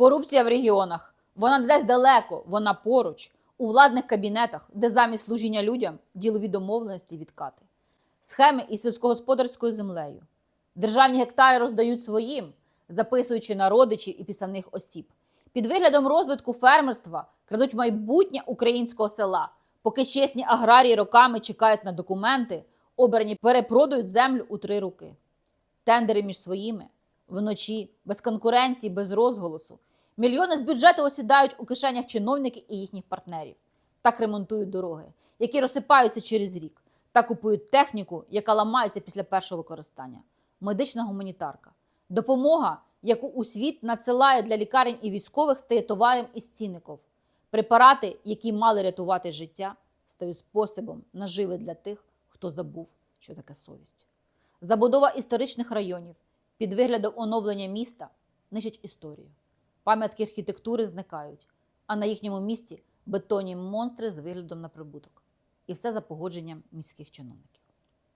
Корупція в регіонах. Вона десь далеко, вона поруч, у владних кабінетах, де замість служіння людям ділові домовленості відкати. Схеми із сільськогосподарською землею. Державні гектари роздають своїм, записуючи на родичів і підставних осіб. Під виглядом розвитку фермерства крадуть майбутнє українського села, поки чесні аграрії роками чекають на документи, обрані перепродають землю у три руки. Тендери між своїми, вночі, без конкуренції, без розголосу. Мільйони з бюджету осідають у кишенях чиновників і їхніх партнерів. Так ремонтують дороги, які розсипаються через рік, та купують техніку, яка ламається після першого використання. Медична гуманітарка. Допомога, яку у світ надсилає для лікарень і військових, стає товаром із цінників. Препарати, які мали рятувати життя, стають способом наживи для тих, хто забув, що таке совість. Забудова історичних районів під виглядом оновлення міста нищать історію. Пам'ятки архітектури зникають, а на їхньому місці бетонні монстри з виглядом на прибуток. І все за погодженням міських чиновників.